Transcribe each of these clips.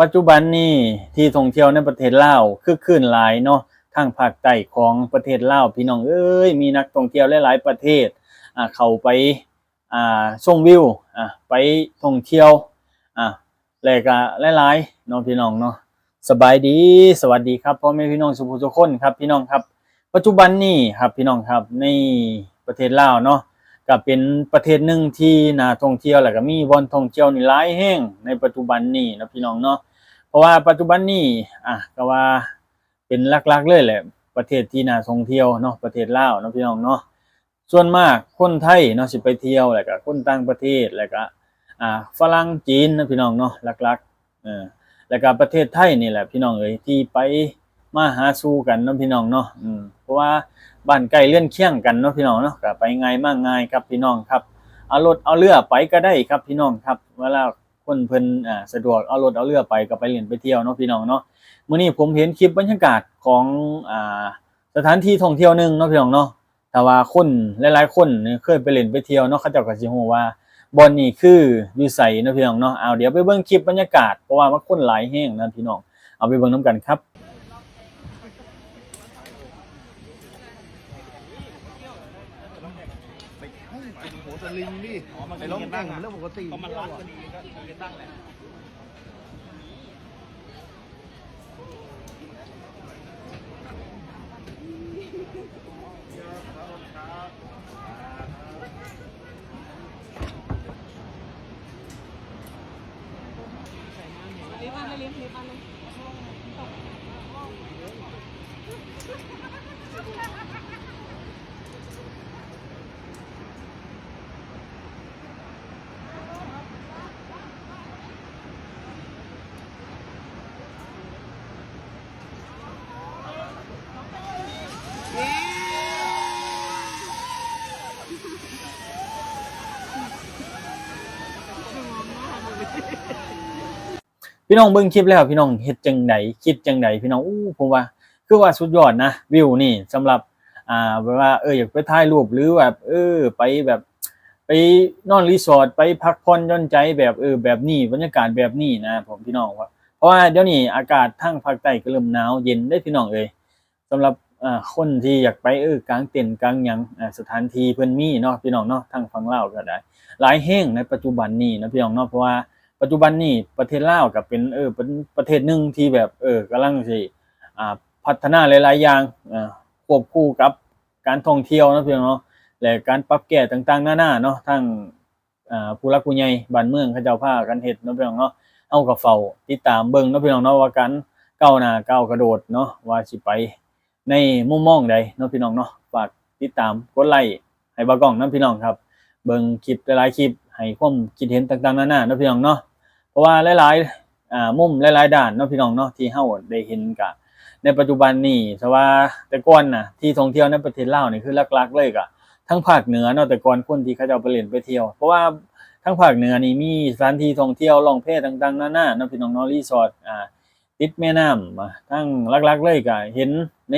ปัจจุบันนี้ที่ท่องเที่ยวในประเทศลาวคือคลื่นหลายเนาะทางภาคใต้ของประเทศลาวพี่น้องเอ้ยมีนักท่องเที่ยวหลายๆประเทศอ่าเข้าไปอ่าชมวิวอ่าไปท่องเที่ยวอ่าแล้วก็หลายๆเนาะพี่น้องเนาะสบายดีสวัสดีครับพ่อแม่พี่น้องสุภูทุกคนครับพี่น้องครับ ปัจจุบันนี้ครับพี่น้องครับในประเทศลาวเนาะ ก็เป็นประเทศหนึ่งที่น่าท่องเที่ยวแล้วก็มีบ่อนท่องเที่ยวนี่หลายแห่งในปัจจุบันนี้นะพี่น้องเนาะเพราะว่าปัจจุบันนี้อะก็ว่าเป็นหลักๆเลยแหละ ประเทศที่น่าท่องเที่ยวเนาะประเทศลาวนะพี่น้องเนาะส่วนมากคนไทยเนาะสิไปเที่ยวแล้วก็คนต่างประเทศแล้วก็อ่าฝรั่งจีนนะพี่น้องเนาะหลักๆเออแล้วก็ประเทศไทยนี่แหละพี่น้องเอ้ยที่ไปมาหาสู่กันเนาะพี่น้องเนาะอืมเพราะว่า บ้านใกล้เลื่อนเคียงกันเนาะพี่น้องเนาะก็ไปง่ายมากง่ายครับพี่น้องครับเอารถเอาเรือไปก็ได้ครับพี่น้องครับเวลาคนเพิ่นอ่าสะดวกเอารถเอาเรือไปก็ไปเล่นไปเที่ยวเนาะพี่น้องเนาะมื้อนี้ผมเห็นคลิปบรรยากาศของอ่าสถานที่ท่องเที่ยวหนึงเนาะพี่น้องเนาะแต่ว่าคนหลายๆคนเนี่ยเคยไปเล่นไปเที่ยวเนาะเขาเจ้าก็สิฮู้ว่าบอนนี้คืออยู่ไสเนาะพี่น้องเนาะเอาเดี๋ยวไปเบิ่งคลิปบรรยากาศเพราะว่ามันคนหลายแฮงนะพี่น้องเอาไปเบิ่งนํกันครับ โห สลิงนี่ไปล้มตั้งเรื่องปกติก็มันรัดพอดีก็มีกันตั้งแหละลิฟต์อันเลยลิฟต์ลิฟต์อันเลย พี่น้องเบิ่งคลิปแล้วพี่น้องเฮ็ดจังไดคิดจังไดพี่น้องอู้ผมว่า คือว่าสุดยอดนะวิวนี่สำหรับอ่าแบบว่าเอออยากไปถ่ายรูปหรือแบบเออไปแบบไปนอนรีสอร์ทไปพักผ่อนย่อนใจแบบเออแบบนี้บรรยากาศแบบนี้นะผมพี่น้องว่าเพราะว่าเดี๋ยวนี้อากาศทั้งภาคใต้ก็เริ่มหนาวเย็นได้พี่น้องเอ้ยสำหรับอ่าคนที่อยากไปเออกลางเต็นท์กลางหยังอ่าสถานที่เพิ่นมีเนาะพี่น้องเนาะทางฝั่งลาวก็ได้ หลายแห่งในปัจจุบันนี้นะพี่น้องเนาะเพราะว่า ปัจจุบันนี้ประเทศลาวก็เป็นเออเป็นประเทศหนึ่งที่แบบเออกำลังสิอ่าพัฒนาหลาย ๆ อย่างอ่าควบคู่กับการท่องเที่ยวนะพี่น้องเนาะและการปรับแก้ต่างๆหน้านาเนาะทั้งอ่าผู้รักผู้ใหญ่บ้านเมืองเขาเจ้าพากันเฮ็ดเนาะพี่น้องเนาะเอากับเฝ้าติดตามเบิ่งเนาะพี่น้องเนาะว่าการก้าวหน้าก้าวกระโดดเนาะว่าสิไปในมุมมองใดเนาะพี่น้องเนาะฝากติดตามกดไลค์ให้บ่ากล้องนํพี่น้องครับ เบิ่งคลิปหลายๆคลิปให้ความคิดเห็นต่างๆนานาเนาะพี่น้องเนาะ เพราะว่าหลายๆอ่ามุมหลายๆด้านเนาะพี่น้องเนาะที่เฮาได้เห็นกะในปัจจุบันนี้แต่ว่าแต่ก่อนน่ะที่ท่องเที่ยวในประเทศลาวนี่คือหลักๆเลยก็ทั้งภาคเหนือเนาะแต่ก่อนคนที่เขาจะไปเล่นไปเที่ยว เพราะว่าทั้งภาคเหนือนี่มีสถานที่ท่องเที่ยวล่องเพต่างๆนานาเนาะพี่น้องเนาะรีสอร์ทอ่าติดแม่น้ำอ่าทั้งลักๆเลยก็เห็นใน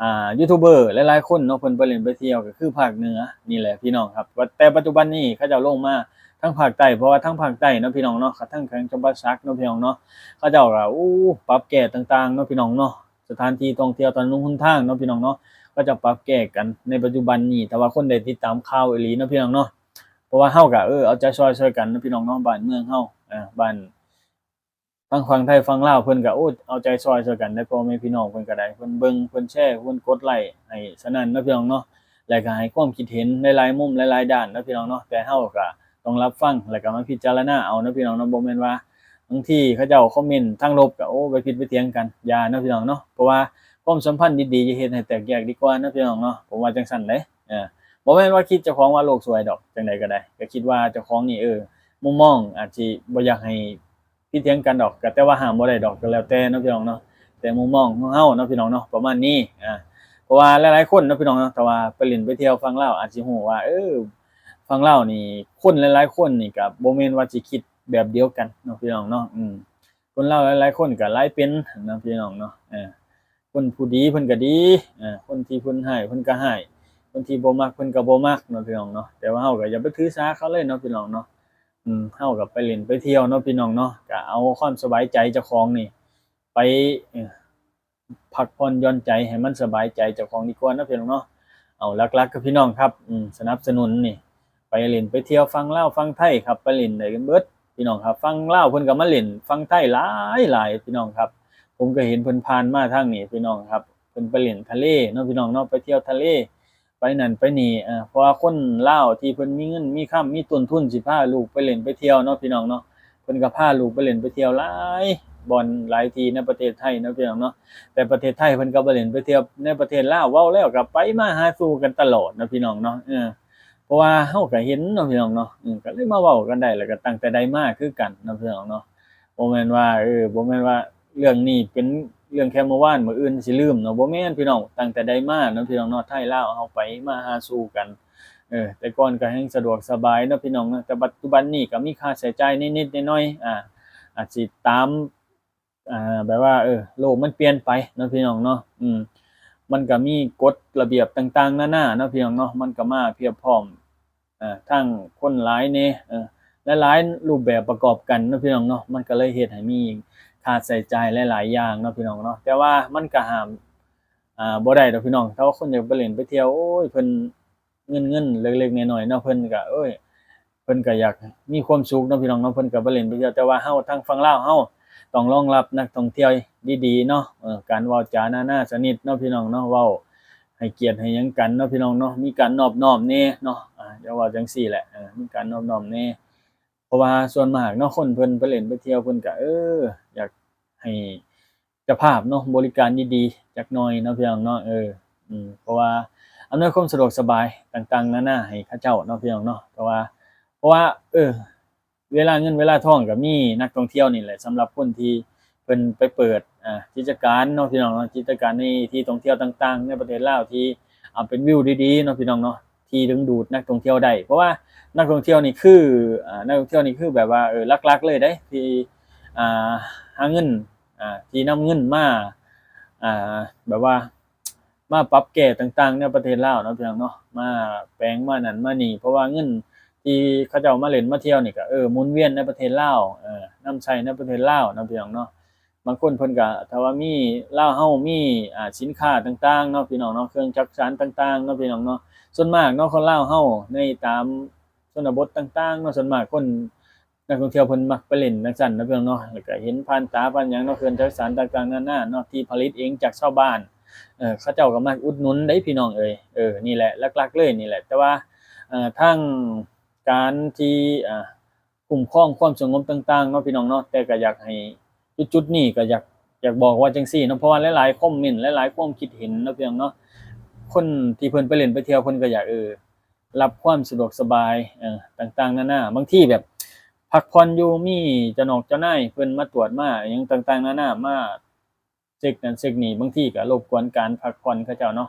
อ่ายูทูบเบอร์หลายๆคนเนาะเพิ่นไปเล่นไปเที่ยวก็คือภาคเหนือนี่แหละพี่น้องครับแต่ปัจจุบันนี้เขาจะลงมา ทั้งภาคใต้เพราะว่าทั้งภาคใต้เนาะพี่น้องเนาะทั้งแขวงจำปาสักเนาะพี่น้องเนาะเขาเจ้าก็อู้ปรับแก้ต่างๆเนาะพี่น้องเนาะสถานที่ท่องเที่ยวตอนนุ่งหุ่นทางเนาะพี่น้องเนาะก็จะปรับแก้กันในปัจจุบันนี้แต่ว่าคนได้ติดตามข่าวอีหลีเนาะพี่น้องเนาะเพราะว่าเฮาก็เออเอาใจช่วยช่วยกันเนาะพี่น้องเนาะบ้านเมืองเฮาอ่าบ้านทั้งฝั่งไทยฝั่งลาวเพิ่นก็โอ้เอาใจช่วยช่วยกันได้พ่อแม่พี่น้องเพิ่นก็ได้เพิ่นเบิ่งเพิ่นแชร์เพิ่นกดไลค์ให้สนั่นเนาะพี่น้องเนาะแล้วก็ให้ความคิดเห็นหลายๆมุมหลายๆด้านเนาะพี่น้องเนาะแต่เฮาก็ ต้องรับฟังแล้วก็มาพิจารณาเอานะพี่น้องเนาะบ่แม่นว่าบางทีเขาเจ้าคอมเมนต์ทางลบก็โอ้ไปผิดไปเถียงกันอย่านะพี่น้องเนาะเพราะว่าความสัมพันธ์ดีๆจะเฮ็ดให้แตกแยกดีกว่านะพี่น้องเนาะผมว่าจังซั่นเด้เออบ่แม่นว่าคิดเจ้าของว่าโลกสวยดอกจังใดก็ได้ก็คิดว่าเจ้าของนี่เออมุมมองอาจสิบ่อยากให้ผิดเถียงกันดอกก็แต่ว่าห้ามบ่ได้ดอกก็แล้วแต่เนาะพี่น้องเนาะแต่มุมมองของเฮาเนาะพี่น้องเนาะประมาณนี้อ่าเพราะว่าหลายๆคนเนาะพี่น้องเนาะแต่ว่าไปเล่นไปเที่ยวฟังเล่าอาจสิฮู้ว่าเออ ฟังเล่านี่คนหลายๆคนนี่ก็บ่แม่นว่าสิคิดแบบเดียวกันเนาะพี่น้องเนาะอืมคนเล่าหลายๆคนก็หลายเป็นเนาะพี่น้องเนาะเออคนผู้ดีเพิ่นก็ดีเออคนที่เพิ่นให้เพิ่นก็ให้คนที่บ่มักเพิ่นก็บ่มักเนาะพี่น้องเนาะแต่ว่าเฮาก็อย่าไปถือสาเขาเลยเนาะพี่น้องเนาะอืมเฮากับไปเล่นไปเที่ยวเนาะพี่น้องเนาะก็เอาความสบายใจเจ้าของนี่ ไปพักผ่อนย่อนใจให้มันสบายใจเจ้าของดีกว่าเนาะพี่น้องเนาะเอาหลักๆกับพี่น้องครับอืมสนับสนุนนี่ เล่นไปเที่ยวฟังเล่าฟังไทยครับไปเล่นได้กันเบิดพี่น้องครับฟังเล่าเพิ่นก็มาเล่นฟังไทยหลายหลายพี่น้องครับ ผมก็เห็นเพิ่นผ่านมาทางนี้พี่น้องครับเพิ่นไปเล่นทะเลเนาะพี่น้องเนาะไปเที่ยวทะเล ไปนั่นไปนี่อ่อเพราะว่าคนเล่าที่เพิ่นมีเงินมีค่ำมีต้นทุนสิพาลูกไปเล่นไปเที่ยวเนาะพี่น้องเนาะเพิ่นก็พาลูกไปเล่นไปเที่ยวหลายบอนหลายทีในประเทศไทยนะพี่น้องเนาะแต่ประเทศไทยเพิ่นก็ไปเล่นไปเที่ยวในประเทศลาวเว้าแล้วก็ไปมาหาสู่กันตลอดนะพี่น้องเนาะเออ เพราะว่าเฮาก็เห็นเนาะพี่น้องเนาะอืมก็เลยมาเว้ากันได้แล้วก็ตั้งแต่ใดมาคือกันเนาะพี่น้องเนาะบ่แม่นว่าเออบ่แม่นว่าเรื่องนี้เป็นเรื่องแค่เมื่อวานมื้ออื่นสิลืมเนาะบ่แม่นพี่น้องตั้งแต่ใดมาเนาะพี่น้องเนาะไทยลาวเฮาไปมาหาสู่กันเออแต่ก่อนก็แฮงสะดวกสบายเนาะพี่น้องเนาะแต่ปัจจุบันนี้ก็มีค่าใช้จ่ายนิดๆน่อยๆอ่าอาจสิตามอ่าแบบว่าเออโลกมันเปลี่ยนไปเนาะพี่น้องเนาะอืม มันก็มีกฎระเบียบต่างๆนานาเนาะพี่น้องเนาะมันก็มาเพียบพร้อมอ่าทั้งคนหลายแน่เออและหลายรูปแบบประกอบกันเนาะพี่น้องเนาะมันก็เลยเฮ็ดให้มีค่าใช้จ่ายหลายๆอย่างเนาะพี่น้องเนาะแต่ว่ามันก็ห้ามอ่าบ่ได้ดอกพี่น้องถ้าว่าคนอยากไปเล่นไปเที่ยวโอ้ยเพิ่นเงินเงินเล็กๆน้อยๆเนาะเพิ่นก็เอ้ยเพิ่นก็อยากมีความสุขเนาะพี่น้องเนาะเพิ่นก็บ่เล่นไปเที่ยวแต่ว่าเฮาทางฝั่งลาวเฮา ต้องรองรับนักท่องเที่ยวดีๆเนาะเออการเว้าจาหน้าๆสนิทเนาะพี่น้องเนาะเว้าให้เกียรติให้ยังกันเนาะพี่น้องเนาะมีการนอบน้อมแน่เนาะอ่าเดี๋ยวว่าจังซี่แหละเออมีการนอบน้อมแน่เพราะว่าส่วนมากเนาะคนเพิ่นไปเล่นไปเที่ยวเพิ่นก็เออ อยากให้เจ้าภาพเนาะบริการดีๆจักหน่อยเนาะพี่น้องเนาะเอออืมเพราะว่าอำนวยความสะดวกสบายต่างๆนานาให้ข้าเจ้าเนาะพี่น้องเนาะเพราะว่า เพราะว่า เออ เวลาเงินเวลาทองก็มีนักท่องเที่ยวนี่แหละสำหรับคนที่เพิ่นไปเปิดอ่ากิจการเนาะพี่น้องเนาะกิจการในที่ท่องเที่ยวต่างๆ ในประเทศลาวที่เอาเป็นวิวดีๆเนาะพี่น้องเนาะที่ดึงดูดนักท่องเที่ยวได้เพราะว่านักท่องเที่ยวนี่คืออ่านักท่องเที่ยวนี่คือแบบว่าเออลักๆเลยได้ที่อ่าหาเงินอ่าที่นำเงินมาอ่าแบบว่ามาปรับแก้ต่างๆในประเทศลาวเนาะพี่น้องเนาะมาแปลงมานั่นมานี่เพราะว่าเงิน ที่เขาเจ้ามาเล่นมาเที่ยวนี่ก็เออหมุนเวียนในประเทศลาวเออนํใช้ในประเทศลาวเนาะพี่น้องเนาะบางคนเพิ่นก็ถ้าว่ามีลาวเฮามีอ่าสินค้าต่างๆเนาะพี่น้องเนาะเครื่องจักรสานต่างๆเนาะพี่น้องเนาะส่วนมากเนาะคนลาวเฮาในตามชนบทต่างๆเนาะส่วนมากคนนักท่องเที่ยวเพิ่นมักไปเล่นจังซั่นเนาะพี่น้องเนาะแล้วก็เห็นผ่านตาผ่านหยังเนาะเครื่องจักรสานต่างๆนานาเนาะที่ผลิตเองจากชาวบ้านเออเขาเจ้าก็มาอุดหนุนได้พี่น้องเอ้ยเออนี่แหละหลักๆเลยนี่แหละ แต่ว่าเอ่อทั้ง การที่อ่าคุ้มครองความสงบต่างๆเนาะพี่น้องเนาะแต่ก็อยากให้จุดๆนี้ก็อยากอยากบอกว่าจังซี่เนาะเพราะว่าหลายๆคอมเมนต์หลายๆความคิดเห็นเนาะพี่น้องเนาะคนที่เพิ่นไปเล่นไปเที่ยวเพิ่นก็อยากเออรับความสะดวกสบายเออต่างๆนานาบางที่แบบพักผ่อนอยู่มีจ้านอกจ้านายเพิ่นมาตรวจมาอิหยังต่างๆนานามาเช็คนั่นเช็คนี่บางที่ก็รบกวนการพักผ่อนเขาเจ้าเนาะ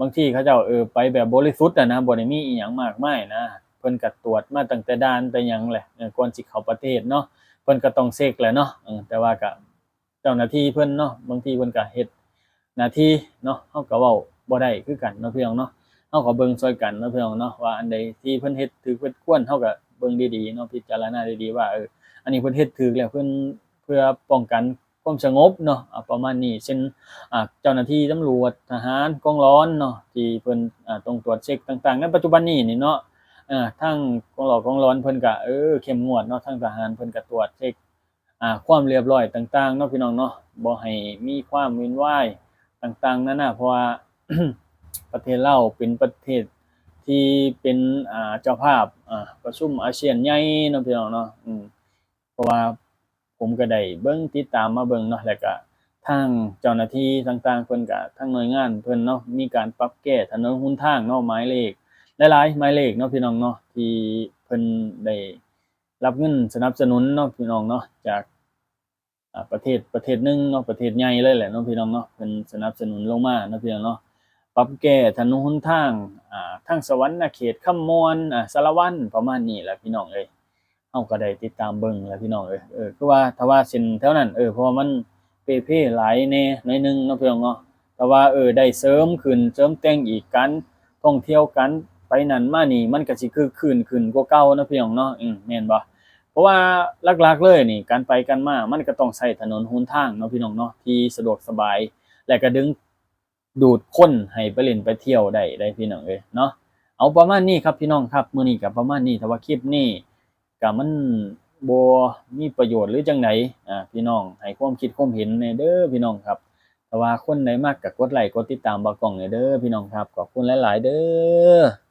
บางทีเขาเจ้าเออไปแบบบริสุทธิ์อะนะบ่ได้มีอีหยังมากมายนะ เพิ่นก็ตรวจมาตั้งแต่ด่านแต่หยังแหละก่อนสิเข้าประเทศเนาะเพิ่นก็ต้องเช็คแหละเนาะแต่ว่าก็เจ้าหน้าที่เพิ่นเนาะบางทีเพิ่นก็เฮ็ดหน้าที่เนาะเฮาก็เว้าบ่ได้คือกันเนาะพี่น้องเนาะเฮาก็เบิ่งช่วยกันเนาะพี่น้องเนาะว่าอันใดที่เพิ่นเฮ็ดถูกเพิ่นควรเฮาก็เบิ่งดีๆเนาะพิจารณาดีๆว่าเอออันนี้เพิ่นเฮ็ดถูกแล้วเพิ่นเพื่อป้องกันความสงบเนาะประมาณนี้เช่นอ่าเจ้าหน้าที่ตำรวจทหารกองร้อนเนาะที่เพิ่นอ่าต้องตรวจเช็คต่างๆในปัจจุบันนี้นี่เนาะ อ่อทั้งกองหลอกกองร้อนเพิ่นก็เออเข้มงวดเนาะทั้งทหารเพิ่นก็ตรวจเช็คอ่าความเรียบร้อยต่างๆเนาะพี่น้องเนาะบ่ให้มีความวุ่นวายต่างๆนั่นน่ะเพราะว่าประเทศเลาเป็นประเทศที่เป็นอ่าเจ้าภาพอ่าประชุมอาเซียนใหญ่เนาะพี่น้องเนาะอืมเพราะว่าผมก็ได้เบิ่งติดตามมาเบิ่งเนาะแล้วก็ทางเจ้าหน้าที่ต่างๆเพิ่นก็ทางหน่วยงานเพิ่นเนาะมีการปรับแก้ถนนหนทางเนาะหมายเลข หลายๆหมายเลขเนาะพี่น้องเนาะที่เพิ่นได้รับเงินสนับสนุนเนาะพี่น้องเนาะจากประเทศประเทศหนึงเนาะประเทศใหญ่เลยแหละเนาะพี่น้องเนาะเพิ่นสนับสนุนลงมาเนาะพี่น้องเนาะปรับแก้ถนนหนทางอ่าทางสวรรค์เขตคำมวนอ่าสารวัตรประมาณนี้แหละพี่น้องเอ้ยเฮาก็ได้ติดตามเบิ่งแหล้วพี่น้องเอ้ยเออคือว่าถ้าว่าเส้นแถวนั้นเออเพราะว่ามันเปเพ่หลายแน่หน่อยหนึงเนาะพี่น้องเนาะแต่ว่าเออได้เสริมขึ้นเสริมแต่งอีกการท่องเที่ยวกัน ไปนั่นมานี่มันก็สิคือคืนขึ้นกว่าเก่านะพี่น้องเนาะอืมแม่นบ่ราะว่าหลักๆเลยนี่การไปกันมามันก็ต้องใช้ถนนหนทางเนาะพี่น้องเนาะที่สะดวกสบาย และก็ดึงดูดคนให้ไปเล่นไปเที่ยวได้ได้พี่น้องเอ้ยเนาะเอาประมาณนี้ครับพี่น้องครับมื้อนี้ก็ประมาณนี้ถ้าว่าคลิปนี้ก็มันบ่มีประโยชน์หรือจังไดอ่าพี่น้องให้ความคิดความเห็นในเด้อพี่น้องครับแต่ว่าคนไหนมากก็กดไลค์กดติดตามบากล่องเนี่ยเด้อพี่น้องครับขอบคุณหลาย ๆ เด้อ